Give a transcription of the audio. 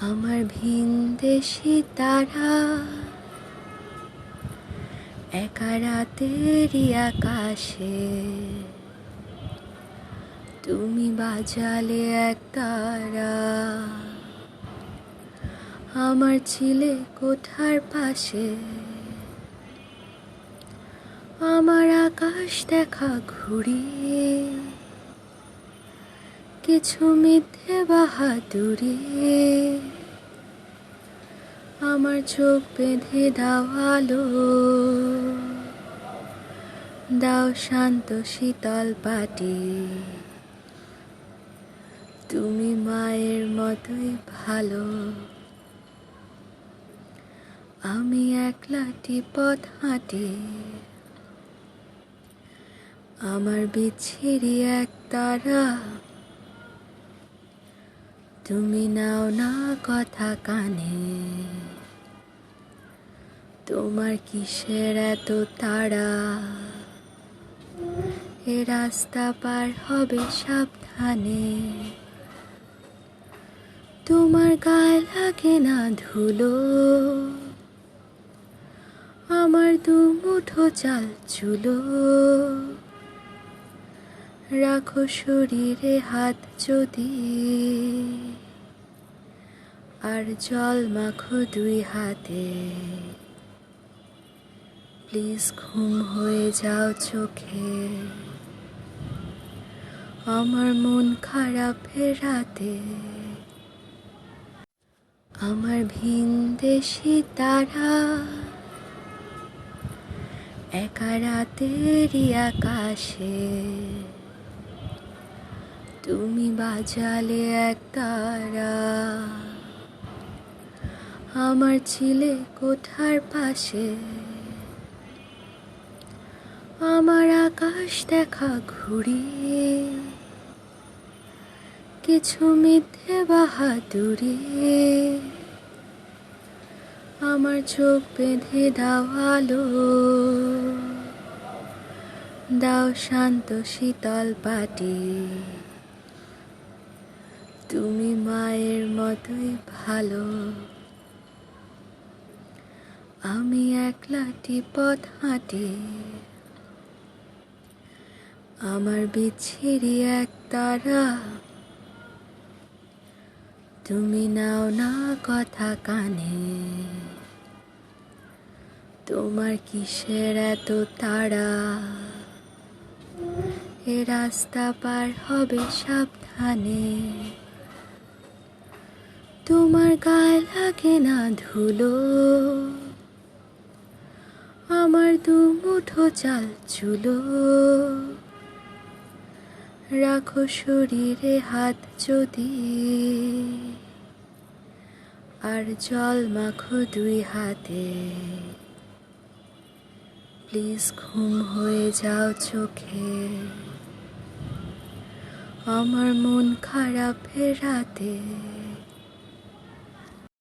আমার ভিনদেশি তারা একা রাতেরই আকাশে। তুমি বাজালে এক তারা। আমার ছিলে কোঠার পাশে। আমার আকাশ দেখা ঘুরিয়ে কিছু মিথ্যে বাহাদুরি। আমার চোখ বেঁধে দাওয়ালো দাও শান্ত শীতল পাটি তুমি মায়ের মতোই ভালো। আমি একলাটি পথ হাঁটি। আমার বিচ্ছিরি এক তারা। তুমি নাও না কথা কানে। তোমার কিসের এত তাড়া? এ রাস্তা পার হবে সাবধানে। তোমার গায়ে লাগে না ধুলো। আমার দু মুঠো চাল চুলো। রাখো শরীরে হাত যদি। আর জল মাখো দুই হাতে। প্লিজ ঘুম হয়ে যাও চোখে। আমার মন খারাপ রাতে। আমার ভিনদেশি তারা। একা রাতেরই আকাশে। তুমি বাজালে এক তারা। আমার ছিলে কোঠার পাশে। আমার আকাশ দেখা ঘুরিয়ে। কিছু মিথ্যে বাহাদুরি। আমার চোখ বেঁধে দাওয়ালো দাও শান্ত শীতল পাটি। তুমি মায়ের মতোই ভালো। আমি একলাটি পথ হাঁটি। আমার বিচ্ছিরি এক তারা। তুমি নাও না কথা কানে। তোমার কিসের এত তাড়া? এ রাস্তা পার হবে সাবধানে। গায়ে লাগে না ধুলো। আমার দু মুঠো চাল চুলো। রাখো শরীরে হাত যদি। আর জল মাখো দুই হাতে। প্লিজ ঘুম হয়ে যাও চোখে। আমার মন খারাপ রাতে।